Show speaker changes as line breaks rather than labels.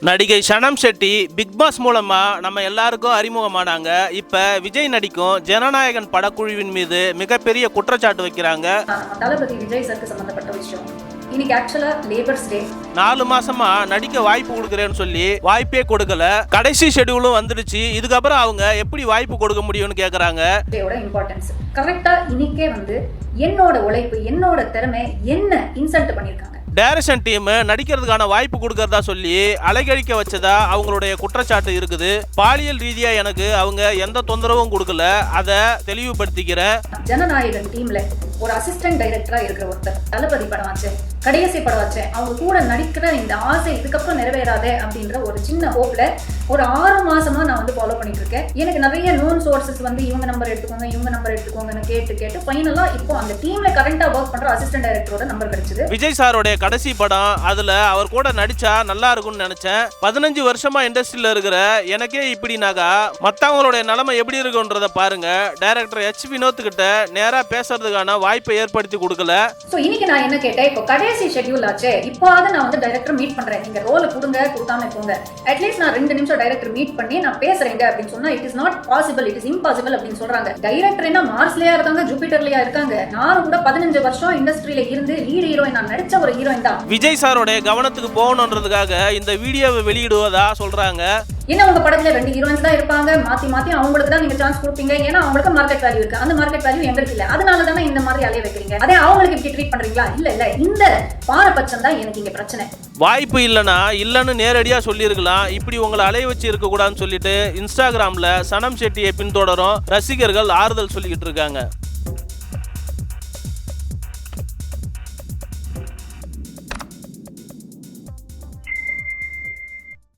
நடிகை Sanam Shetty big pass நம்ம எல்லாருக்கும் அறிமுகமானாங்க. இப்போ விஜய் நடிக்கும் ஜனநாயகன் படக்குழுவின் மீது மிகப்பெரிய குற்றச்சாட்டு வைக்கிறாங்க.
தளபதி விஜய் சருக்கு சம்மந்தப்பட்ட விஷயம். இன்னைக்கு ஆக்சுவலாக லேபர்ஸ் டே
நாலு மாசமா நடிக்க வாய்ப்பு கொடுக்குறேன்னு சொல்லி வாய்ப்பே கொடுக்கல. கடைசி ஷெடியூலும் வந்துடுச்சு. இதுக்கப்புறம் அவங்க எப்படி வாய்ப்பு கொடுக்க முடியும்னு கேக்குறாங்க.
இம்பார்ட்டன்ஸ் கரெக்டா இன்னைக்கே வந்து என்னோட உழைப்பு என்னோட திறமை என்ன இன்சல்ட் பண்ணிருக்காங்க
டைரக்ஷன் டீம் நடிக்கிறதுக்கான வாய்ப்பு கொடுக்கறதா சொல்லி அலைகழிக்க வச்சதா அவங்களுடைய குற்றச்சாட்டு இருக்குது. பாலியல் ரீதியா எனக்கு அவங்க எந்த தொந்தரவும் கொடுக்கல. அதை தெளிவுபடுத்திக்கிறேன்.
ஜனநாயகன் டீம்ல ஒரு அசிஸ்டன்ட் டைரக்டரா இருக்கிற ஒருத்தர் தளபதி படம் ஆச்சு கடைசி படம் ஆச்சு அவங்க கூட நடிக்கிற இந்த ஆசை இதுக்கப்புறம் நிறைவேறாதே அப்படின்ற ஒரு சின்ன ஹோப்ல ஒரு ஆறு மாசமா நான் வந்து ஃபாலோ பண்ணிட்டு இருக்கேன் எனக்கு நிறைய நோன் சோர்சஸ் வந்து இவங்க நம்பர் எடுத்துக்கோங்க இவங்க நம்பர் எடுத்துக்கோங்கன்னு கேட்டு கேட்டு ஃபைனலா இப்போ அந்த டீம்ல கரண்டா ஒர்க் பண்ற அசிஸ்டன்ட் டைரக்டரோட நம்பர் கிடைச்சது.
விஜய் சாரோடைய கடைசி படம் அதுல அவர் கூட நடிச்சா நல்லா இருக்கும்னு நினைச்சேன். பதினஞ்சு வருஷமா இண்டஸ்ட்ரியில இருக்கிற எனக்கே இப்படினாக்கா மத்தவங்களுடைய நிலைமை எப்படி இருக்குன்றத பாருங்க. டைரக்டர் எச் வினோத் கிட்ட நேரா பேசுறதுக்கான வாய்ப்பை ஏற்படுத்தி கொடுக்கல.
இன்னைக்கு நான் என்ன கேட்டேன்? இப்போ கடைசி ஷெட்யூல் ஆச்சே. இப்போவாவது நான் வந்து டைரக்டர் மீட் பண்றேன். நீங்க ரோலை கொடுங்க கொடுக்காம போங்க. அட்லீஸ்ட் நான் ரெண்டு நிமிஷம் டைரக்டர் மீட் பண்ணி நான் பேசுறேங்க அப்படின்னு சொன்னா it is not possible it is impossible அப்படின்னு சொல்றாங்க. டைரக்டர் என்ன மார்ஸ்லயா இருக்காங்க ஜூபிட்டர்லயா இருக்காங்க? நானும் கூட பதினஞ்சு வருஷம் இண்டஸ்ட்ரியில இருந்து லீட் ஹீரோயின் நான் நடிச்ச ஒரு ஹீரோயின் தான்.
விஜய் சாரோட கவனத்துக்கு போகணுன்றதுக்காக இந்த வீடியோவை வெளியிடுவதா சொல்றாங்க.
என்ன உங்க படத்துல ரெண்டு ஹீரோயின்ஸ் தான் இருப்பாங்க? மாத்தி மாத்தி அவங்களுக்கு தான் நீங்க சான்ஸ் கொடுப்பீங்க. ஏன்னா அவங்களுக்கு மார்க்கெட் வேல்யூ இருக்கு. அந்த மார்க்கெட் வேல்யூ எங்களுக்கு இல்ல. அதனால தானே இந்த மாதிரி அலைய வைக்கிறீங்க? அதே அவங்களுக்கு இப்படி ட்ரீட் பண்றீங்களா? இல்ல இல்ல. இந்த பாரபட்சம் தான் எனக்கு இங்க பிரச்சனை.
வாய்ப்பு இல்லைன்னா இல்லைன்னு நேரடியாக சொல்லியிருக்கலாம். இப்படி உங்களை அலைய வச்சு இருக்கக்கூடாதுன்னு சொல்லிட்டு இன்ஸ்டாகிராமில் சனம் செட்டியை பின்தொடரும் ரசிகர்கள் ஆறுதல் சொல்லிக்கிட்டு இருக்காங்க.